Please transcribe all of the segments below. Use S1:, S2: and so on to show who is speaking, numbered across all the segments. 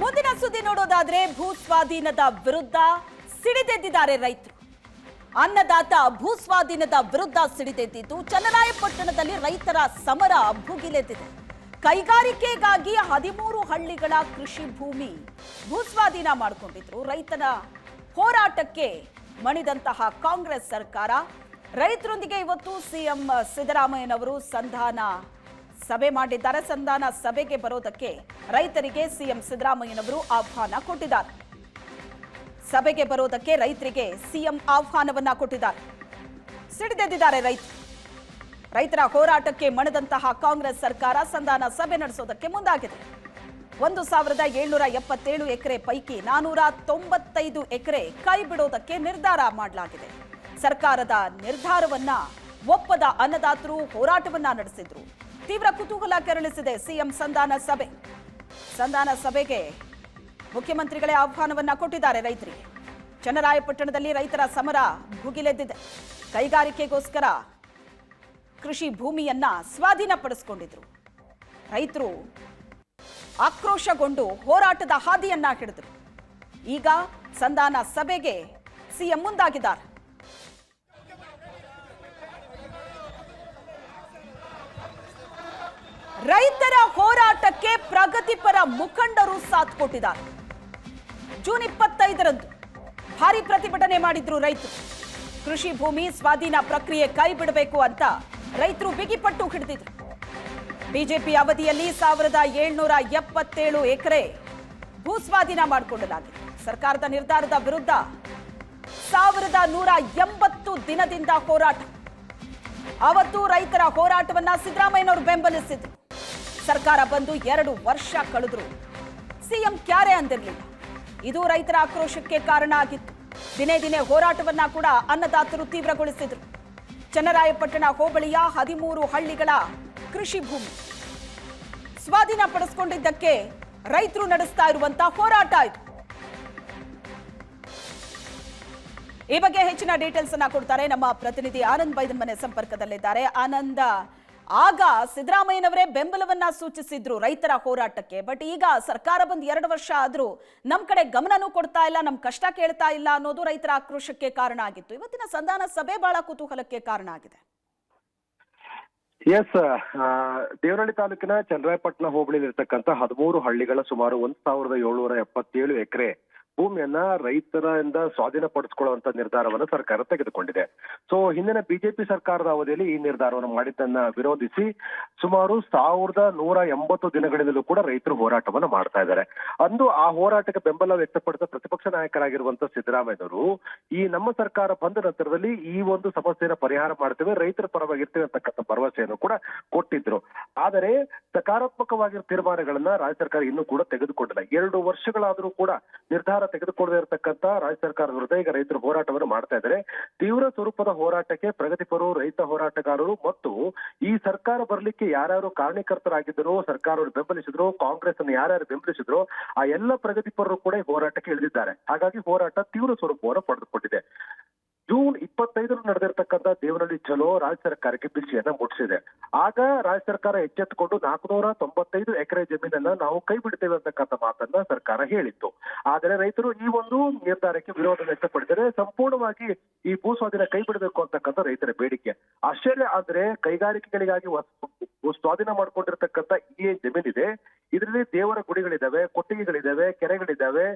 S1: ಮುಂದಿನ ಸುದ್ದಿ ನೋಡೋದಾದ್ರೆ ಭೂ ಸ್ವಾಧೀನದ ವಿರುದ್ಧ ಸಿಡಿದೆದ್ದಿದ್ದಾರೆ ರೈತರು. ಅನ್ನದಾತ ಭೂ ಸ್ವಾಧೀನದ ವಿರುದ್ಧ ಸಿಡಿದೆದ್ದಿದ್ದು ಚನ್ನರಾಯಪಟ್ಟಣದಲ್ಲಿ ರೈತರ ಸಮರ ಭುಗಿಲೆದ್ದಿದೆ. ಕೈಗಾರಿಕೆಗಾಗಿ ಹದಿಮೂರು ಹಳ್ಳಿಗಳ ಕೃಷಿ ಭೂಮಿ ಭೂಸ್ವಾಧೀನ ಮಾಡಿಕೊಂಡಿದ್ರು. ರೈತನ ಹೋರಾಟಕ್ಕೆ ಮಣಿದಂತಹ ಕಾಂಗ್ರೆಸ್ ಸರ್ಕಾರ. ರೈತರೊಂದಿಗೆ ಇವತ್ತು ಸಿಎಂ ಸಿದ್ದರಾಮಯ್ಯನವರು ಸಂಧಾನ ಸಭೆ ಮಾಡಿದ್ದಾರೆ. ಸಂಧಾನ ಸಭೆಗೆ ಬರೋದಕ್ಕೆ ರೈತರಿಗೆ ಸಿಎಂ ಸಿದ್ದರಾಮಯ್ಯನವರು ಆಹ್ವಾನ ಕೊಟ್ಟಿದ್ದಾರೆ. ಸಭೆಗೆ ಬರೋದಕ್ಕೆ ರೈತರಿಗೆ ಸಿಎಂ ಆಹ್ವಾನವನ್ನ ಕೊಟ್ಟಿದ್ದಾರೆ. ಸಿಡಿದೆದ್ದಿದ್ದಾರೆ ರೈತರು. ರೈತರ ಹೋರಾಟಕ್ಕೆ ಮಣಿದಂತಹ ಕಾಂಗ್ರೆಸ್ ಸರ್ಕಾರ ಸಂಧಾನ ಸಭೆ ನಡೆಸೋದಕ್ಕೆ ಮುಂದಾಗಿದೆ. ಒಂದು ಸಾವಿರದ ಏಳ್ನೂರ ಎಪ್ಪತ್ತೇಳು ಎಕರೆ ಪೈಕಿ ನಾನೂರ ತೊಂಬತ್ತೈದು ಎಕರೆ ಕೈ ಬಿಡೋದಕ್ಕೆ ನಿರ್ಧಾರ ಮಾಡಲಾಗಿದೆ. ಸರ್ಕಾರದ ನಿರ್ಧಾರವನ್ನ ಒಪ್ಪದ ಅನ್ನದಾತರು ಹೋರಾಟವನ್ನ ನಡೆಸಿದ್ರು. ತೀವ್ರ ಕುತೂಹಲ ಕೆರಳಿಸಿದೆ ಸಿಎಂ ಸಂಧಾನ ಸಭೆ. ಸಂಧಾನ ಸಭೆಗೆ ಮುಖ್ಯಮಂತ್ರಿಗಳೇ ಆಹ್ವಾನವನ್ನ ಕೊಟ್ಟಿದ್ದಾರೆ ರೈತರಿಗೆ. ಚನ್ನರಾಯಪಟ್ಟಣದಲ್ಲಿ ರೈತರ ಸಮರ ಭುಗಿಲೆದ್ದಿದೆ. ಕೈಗಾರಿಕೆಗೋಸ್ಕರ ಕೃಷಿ ಭೂಮಿಯನ್ನ ಸ್ವಾಧೀನಪಡಿಸಿಕೊಂಡಿದ್ರು. ರೈತರು ಆಕ್ರೋಶಗೊಂಡು ಹೋರಾಟದ ಹಾದಿಯನ್ನ ಹಿಡಿದ್ರು. ಈಗ ಸಂಧಾನ ಸಭೆಗೆ ಸಿಎಂ ಮುಂದಾಗಿದ್ದಾರೆ. ರೈತರ ಹೋರಾಟಕ್ಕೆ ಪ್ರಗತಿಪರ ಮುಖಂಡರು ಸಾಥ್ ಕೊಟ್ಟಿದ್ದಾರೆ. ಜೂನ್ ಇಪ್ಪತ್ತೈದರಂದು ಭಾರಿ ಪ್ರತಿಭಟನೆ ಮಾಡಿದ್ರು ರೈತರು. ಕೃಷಿ ಭೂಮಿ ಸ್ವಾಧೀನ ಪ್ರಕ್ರಿಯೆ ಕೈ ಬಿಡಬೇಕು ಅಂತ ರೈತರು ಬಿಗಿಪಟ್ಟು ಹಿಡಿದಿದ್ರು. ಬಿಜೆಪಿ ಅವಧಿಯಲ್ಲಿ ಸಾವಿರದ ಏಳ್ನೂರ ಎಪ್ಪತ್ತೇಳು ಎಕರೆ ಭೂ ಸ್ವಾಧೀನ ಮಾಡಿಕೊಳ್ಳಲಾಗಿದೆ ಸರ್ಕಾರದ ನಿರ್ಧಾರದ ವಿರುದ್ಧ ಸಾವಿರದ ನೂರ ಎಂಬತ್ತು ದಿನದಿಂದ ಹೋರಾಟ. ಅವತ್ತು ರೈತರ ಹೋರಾಟವನ್ನ ಸಿದ್ದರಾಮಯ್ಯನವರು ಬೆಂಬಲಿಸಿದ್ರು. ಸರ್ಕಾರ ಬಂದು ಎರಡು ವರ್ಷ ಕಳೆದ್ರು. ಸಿಎಂ ಕ್ಯಾರೆ ಅಂದಿರಲಿಲ್ಲ. ಇದು ರೈತರ ಆಕ್ರೋಶಕ್ಕೆ ಕಾರಣ ಆಗಿತ್ತು. ದಿನೇ ದಿನೇ ಹೋರಾಟವನ್ನ ಕೂಡ ಅನ್ನದಾತರು ತೀವ್ರಗೊಳಿಸಿದ್ರು. ಚನ್ನರಾಯಪಟ್ಟಣ ಹೋಬಳಿಯ ಹದಿಮೂರು ಹಳ್ಳಿಗಳ ಕೃಷಿ ಭೂಮಿ. ಸ್ವಾಧೀನ ಪಡಿಸ್ಕೊಂಡಿದ್ದಕ್ಕೆ ರೈತರು ನಡೆಸ್ತಾ ಇರುವಂತ ಹೋರಾಟ ಇದು. ಈ ಬಗ್ಗೆ ಹೆಚ್ಚಿನ ಡೀಟೇಲ್ಸ್ ಅನ್ನ ಕೊಡ್ತಾರೆ ನಮ್ಮ ಪ್ರತಿನಿಧಿ ಆನಂದ್ ಬೈದನ್ ಮನೆ ಸಂಪರ್ಕದಲ್ಲಿದ್ದಾರೆ. ಆನಂದ ಆಗ ಸಿದ್ದರಾಮಯ್ಯನವರೇ ಬೆಂಬಲವನ್ನ ಸೂಚಿಸಿದ್ರು ರೈತರ ಹೋರಾಟಕ್ಕೆ. ಬಟ್ ಈಗ ಸರ್ಕಾರ ಬಂದು ಎರಡು ವರ್ಷ ಆದ್ರೂ ನಮ್ ಕಡೆ ಗಮನನೂ ಕೊಡ್ತಾ ಇಲ್ಲ, ನಮ್ ಕಷ್ಟ ಕೇಳ್ತಾ ಇಲ್ಲ ಅನ್ನೋದು ರೈತರ ಆಕ್ರೋಶಕ್ಕೆ ಕಾರಣ ಆಗಿತ್ತು. ಇವತ್ತಿನ ಸಂಧಾನ ಸಭೆ ಬಹಳ ಕುತೂಹಲಕ್ಕೆ ಕಾರಣ ಆಗಿದೆ.
S2: ಎಸ್ ದೇವರಳ್ಳಿ ತಾಲೂಕಿನ ಚಂದ್ರಾಯಪಟ್ಟಣ ಹೋಬಳಿಯಲ್ಲಿರ್ತಕ್ಕಂಥ ಹದಿಮೂರು ಹಳ್ಳಿಗಳ ಸುಮಾರು ಒಂದ್ ಸಾವಿರದ ಏಳ್ನೂರ ಎಪ್ಪತ್ತೇಳು ಎಕರೆ ಭೂಮಿಯನ್ನ ರೈತರಿಂದ ಸ್ವಾಧೀನ ಪಡಿಸಿಕೊಳ್ಳುವಂತ ನಿರ್ಧಾರವನ್ನು ಸರ್ಕಾರ ತೆಗೆದುಕೊಂಡಿದೆ. ಸೊ ಹಿಂದಿನ ಬಿಜೆಪಿ ಸರ್ಕಾರದ ಅವಧಿಯಲ್ಲಿ ಈ ನಿರ್ಧಾರವನ್ನು ಮಾಡಿದ್ದನ್ನ ವಿರೋಧಿಸಿ ಸುಮಾರು ಸಾವಿರದ ನೂರ ಎಂಬತ್ತು ದಿನಗಳಿಂದಲೂ ಕೂಡ ರೈತರು ಹೋರಾಟವನ್ನು ಮಾಡ್ತಾ ಇದ್ದಾರೆ. ಅಂದು ಆ ಹೋರಾಟಕ್ಕೆ ಬೆಂಬಲ ವ್ಯಕ್ತಪಡಿಸಿದ ಪ್ರತಿಪಕ್ಷ ನಾಯಕರಾಗಿರುವಂತ ಸಿದ್ದರಾಮಯ್ಯನವರು, ಈ ನಮ್ಮ ಸರ್ಕಾರ ಬಂದ ನಂತರದಲ್ಲಿ ಈ ಒಂದು ಸಮಸ್ಯೆಯನ್ನ ಪರಿಹಾರ ಮಾಡ್ತೇವೆ, ರೈತರ ಪರವಾಗಿರ್ತೇವೆ ಅಂತಕ್ಕಂಥ ಭರವಸೆಯನ್ನು ಕೂಡ ಕೊಟ್ಟಿದ್ರು. ಆದರೆ ಸಕಾರಾತ್ಮಕವಾಗಿರೋ ತೀರ್ಮಾನಗಳನ್ನ ರಾಜ್ಯ ಸರ್ಕಾರ ಇನ್ನೂ ಕೂಡ ತೆಗೆದುಕೊಂಡಿಲ್ಲ. ಎರಡು ವರ್ಷಗಳಾದರೂ ಕೂಡ ನಿರ್ಧಾರ ತೆಗೆದುಕೊಳ್ಳದೆ ಇರತಕ್ಕಂತ ರಾಜ್ಯ ಸರ್ಕಾರದ ವಿರುದ್ಧ ಈಗ ರೈತರು ಹೋರಾಟವನ್ನು ಮಾಡ್ತಾ ಇದ್ದಾರೆ. ತೀವ್ರ ಸ್ವರೂಪದ ಹೋರಾಟಕ್ಕೆ ಪ್ರಗತಿಪರರು ರೈತ ಹೋರಾಟಗಾರರು ಮತ್ತು ಈ ಸರ್ಕಾರ ಬರಲಿಕ್ಕೆ ಯಾರ್ಯಾರು ಕಾರಣೀಕರ್ತರಾಗಿದ್ದರು ಸರ್ಕಾರ ಬೆಂಬಲಿಸಿದ್ರು ಕಾಂಗ್ರೆಸ್ ಅನ್ನು ಯಾರ್ಯಾರು ಬೆಂಬಲಿಸಿದ್ರು, ಆ ಎಲ್ಲ ಪ್ರಗತಿಪರರು ಕೂಡ ಈ ಹೋರಾಟಕ್ಕೆ ಇಳಿದಿದ್ದಾರೆ. ಹಾಗಾಗಿ ಹೋರಾಟ ತೀವ್ರ ಸ್ವರೂಪವನ್ನು ಪಡೆದುಕೊಂಡಿದೆ. ಜೂನ್ ಇಪ್ಪತ್ತೈದರ ನಡೆದಿರ್ತಕ್ಕಂಥ ದೇವನಹಳ್ಳಿ ಚಲೋ ರಾಜ್ಯ ಸರ್ಕಾರಕ್ಕೆ ಬಿಸಿಯನ್ನ ಮುಟ್ಟಿಸಿದೆ ಆಗ ರಾಜ್ಯ ಸರ್ಕಾರ ಎಚ್ಚೆತ್ತುಕೊಂಡು ನಾಲ್ಕುನೂರ ತೊಂಬತ್ತೈದು ಎಕರೆ ಜಮೀನನ್ನ ನಾವು ಕೈ ಬಿಡ್ತೇವೆ ಅಂತಕ್ಕಂಥ ಮಾತನ್ನ ಸರ್ಕಾರ ಹೇಳಿತ್ತು. ಆದರೆ ರೈತರು ಈ ಒಂದು ನಿರ್ಧಾರಕ್ಕೆ ವಿರೋಧ ವ್ಯಕ್ತಪಡಿಸಿದರೆ ಸಂಪೂರ್ಣವಾಗಿ ಈ ಭೂ ಸ್ವಾಧೀನ ಕೈ ಬಿಡಬೇಕು ಅಂತಕ್ಕಂಥ ರೈತರ ಬೇಡಿಕೆ. ಆಶ್ಚರ್ಯ ಆದ್ರೆ ಕೈಗಾರಿಕೆಗಳಿಗಾಗಿ ಸ್ವಾಧೀನ ಮಾಡ್ಕೊಂಡಿರ್ತಕ್ಕಂಥ ಈ ಜಮೀನಿದೆ. ಇದರಲ್ಲಿ ದೇವರ ಗುಡಿಗಳಿದಾವೆ, ಕೊಟ್ಟಿಗೆಗಳಿದಾವೆ, ಕೆರೆಗಳಿದಾವೆ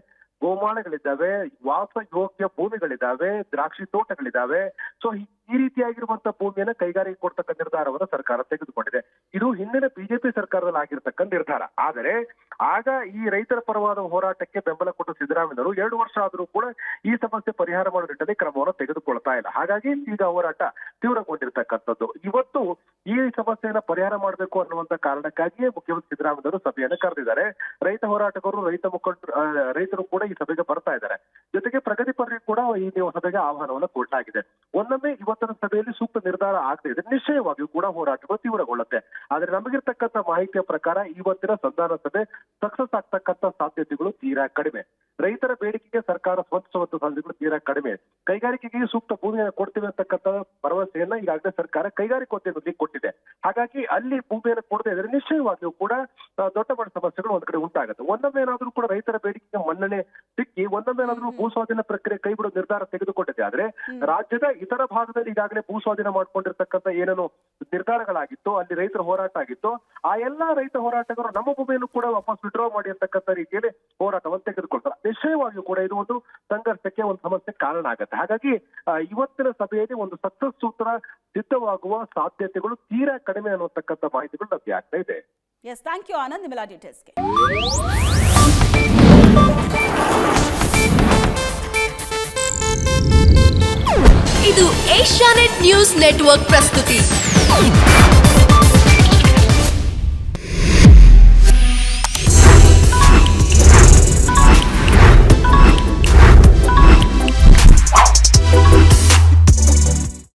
S2: ಗೋಮಾಳಗಳಿದ್ದಾವೆ ವಾಸ ಯೋಗ್ಯ ಭೂಮಿಗಳಿದ್ದಾವೆ ದ್ರಾಕ್ಷಿ ತೋಟಗಳಿದ್ದಾವೆ ಸೊ ಈ ರೀತಿಯಾಗಿರುವಂತಹ ಭೂಮಿಯನ್ನ ಕೈಗಾರಿಕೆ ಕೊಡ್ತಕ್ಕ ನಿರ್ಧಾರವನ್ನು ಸರ್ಕಾರ ತೆಗೆದುಕೊಂಡಿದೆ. ಇದು ಹಿಂದಿನ ಬಿಜೆಪಿ ಸರ್ಕಾರದಲ್ಲಿ ಆಗಿರ್ತಕ್ಕ ನಿರ್ಧಾರ. ಆದರೆ ಆಗ ಈ ರೈತರ ಪರವಾದ ಹೋರಾಟಕ್ಕೆ ಬೆಂಬಲ ಕೊಟ್ಟ ಸಿದ್ದರಾಮಯ್ಯರು ಎರಡು ವರ್ಷ ಆದರೂ ಕೂಡ ಈ ಸಮಸ್ಯೆ ಪರಿಹಾರ ಮಾಡುವ ಕ್ರಮವನ್ನು ತೆಗೆದುಕೊಳ್ತಾ ಇಲ್ಲ. ಹಾಗಾಗಿ ಈಗ ಹೋರಾಟ ತೀವ್ರಗೊಂಡಿರ್ತಕ್ಕಂಥದ್ದು. ಇವತ್ತು ಈ ಸಮಸ್ಯೆಯನ್ನ ಪರಿಹಾರ ಮಾಡಬೇಕು ಅನ್ನುವಂತ ಕಾರಣಕ್ಕಾಗಿಯೇ ಮುಖ್ಯಮಂತ್ರಿ ಸಿದ್ದರಾಮಯ್ಯರು ಸಭೆಯನ್ನು ಕರೆದಿದ್ದಾರೆ. ರೈತ ಹೋರಾಟಗಾರರು, ರೈತ ಮುಖಂಡರು ರೈತರು ಕೂಡ ಈ ಸಭೆಗೆ ಬರ್ತಾ ಇದ್ದಾರೆ. ಜೊತೆಗೆ ಪ್ರಗತಿಪರರಿಗೆ ಕೂಡ ಈ ಸಭೆಗೆ ಆಹ್ವಾನವನ್ನು ಕೊಡಲಾಗಿದೆ ಒಂದೊಮ್ಮೆ ಇವತ್ತಿನ ಸಭೆಯಲ್ಲಿ ಸೂಕ್ತ ನಿರ್ಧಾರ ಆಗದೆ ಇದೆ. ನಿಶ್ಚಯವಾಗಿಯೂ ಕೂಡ ಹೋರಾಟಗಳು ತೀವ್ರಗೊಳ್ಳುತ್ತೆ ಆದ್ರೆ ನಮಗಿರ್ತಕ್ಕಂಥ ಮಾಹಿತಿಯ ಪ್ರಕಾರ ಇವತ್ತಿನ ಸಂಧಾನ ಸಭೆ ಸಕ್ಸಸ್ ಆಗ್ತಕ್ಕಂಥ ಸಾಧ್ಯತೆಗಳು ತೀರಾ ಕಡಿಮೆ. ರೈತರ ಬೇಡಿಕೆಗೆ ಸರ್ಕಾರ ಸ್ಪಂದಿಸುವಂತ ಸಾಧ್ಯತೆಗಳು ತೀರಾ ಕಡಿಮೆ. ಕೈಗಾರಿಕೆಗೆ ಸೂಕ್ತ ಭೂಮಿಯನ್ನು ಕೊಡ್ತೀವಿ ಅಂತಕ್ಕಂಥ ಭರವಸೆಯನ್ನ ಈಗಾಗಲೇ ಸರ್ಕಾರ ಕೈಗಾರಿಕೋದ್ಯಮದಲ್ಲಿ ಕೊಟ್ಟಿದೆ. ಹಾಗಾಗಿ ಅಲ್ಲಿ ಭೂಮಿಯನ್ನು ಕೊಡದೆ ಇದ್ರೆ ನಿಶ್ಚಯವಾಗಿಯೂ ಕೂಡ ದೊಡ್ಡ ಮಟ್ಟ ಸಮಸ್ಯೆಗಳು ಒಂದ್ ಕಡೆ ಉಂಟಾಗುತ್ತೆ. ಒಂದೊಮ್ಮೆ ಏನಾದ್ರೂ ಕೂಡ ರೈತರ ಬೇಡಿಕೆಗೆ ಮನ್ನಣೆ ಸಿಕ್ಕಿ ಒಂದೊಮ್ಮೆ ಏನಾದ್ರೂ ಭೂ ಸ್ವಾಧೀನ ಪ್ರಕ್ರಿಯೆ ಕೈ ಬಿಡೋ ನಿರ್ಧಾರ ತೆಗೆದುಕೊಂಡಿದೆ ಆದ್ರೆ ರಾಜ್ಯದ ಇತರ ಭಾಗದಲ್ಲಿ ಈಗಾಗಲೇ ಭೂ ಸ್ವಾಧೀನ ಮಾಡ್ಕೊಂಡಿರ್ತಕ್ಕಂಥ ಏನೇನು ನಿರ್ಧಾರಗಳಾಗಿತ್ತು ಅಲ್ಲಿ ರೈತರ ಹೋರಾಟ ಆಗಿತ್ತು ಆ ಎಲ್ಲಾ ರೈತ ಹೋರಾಟಗಾರರು ನಮ್ಮ ಭೂಮಿಯನ್ನು ಕೂಡ ವಾಪಸ್ ವಿಡ್ರಾ ಮಾಡಿ ಅಂತಕ್ಕಂಥ ರೀತಿಯಲ್ಲಿ ಹೋರಾಟವನ್ನು ತೆಗೆದುಕೊಳ್ತಾರೆ ನಿಶ್ಚಯವಾಗಿಯೂ ಕೂಡ ಇದು ಒಂದು ಸಂಘರ್ಷಕ್ಕೆ ಒಂದು ಸಮಸ್ಯೆ ಕಾರಣ ಆಗುತ್ತೆ. ಹಾಗಾಗಿ ಇವತ್ತಿನ ಸಭೆಯಲ್ಲಿ ಒಂದು ಸಕ್ಸಸ್ ಸೂತ್ರ ಸಿದ್ಧವಾಗುವ ಸಾಧ್ಯತೆಗಳು ತೀರಾ ಕಡಿಮೆ ಅನ್ನುವಂತಕ್ಕಂಥ ಮಾಹಿತಿಗಳು ಲಭ್ಯ ಆಗ್ತಾ ಇದೆ.
S1: ಎಸ್ ಥ್ಯಾಂಕ್ ಯು ಆನಂದ್ ನಿಮ್ಮೆಲ್ಲ ಡೀಟೇಲ್ಸ್ಗೆ
S3: ಇದು ಏಷ್ಯಾನೆಟ್ ನ್ಯೂಸ್ ನೆಟ್ವರ್ಕ್ ಪ್ರಸ್ತುತಿ.